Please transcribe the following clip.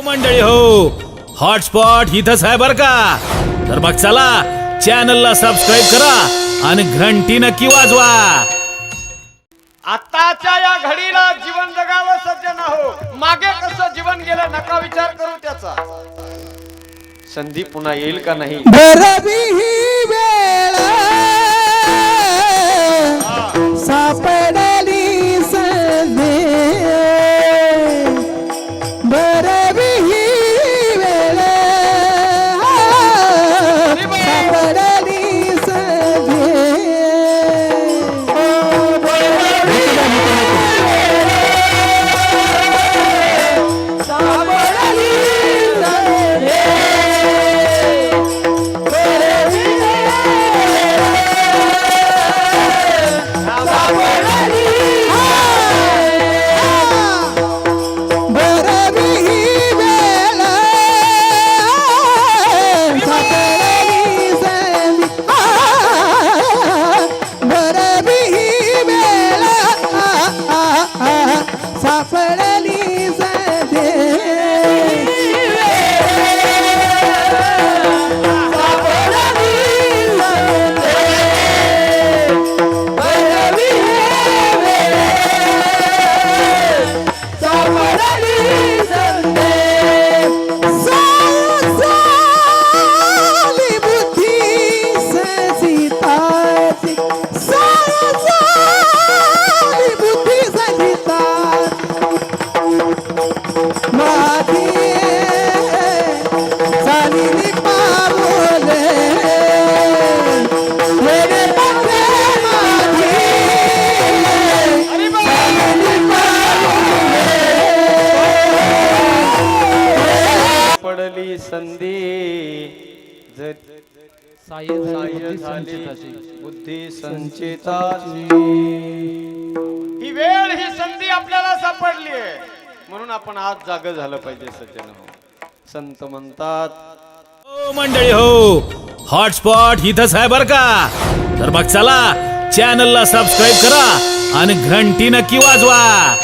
हो मंडळी हो. हॉटस्पॉट इथंच आहे बर का? तर मग चला चॅनलला सबस्क्राईब करा आणि घंटी नक्की वाजवा. आताच्या या घडीला जीवन जगावं सज्जन हो मागे कसं जीवन गेलं नका विचार करू त्याचा. संधी पुन्हा येईल का नाही? सापडली पडली संधी. ज- साह्य झाली बुद्धी संचिताची. ही वेळ ही संधी आपल्याला सापडली आहे. म्हणून आपण आज जाग झालं पाहिजे सज्जन हो. संत म्हणतात हो मंडळी हो हॉटस्पॉट इथंच आहे बर का? तर मग चला चॅनलला सबस्क्राईब करा आणि घंटी नक्की वाजवा.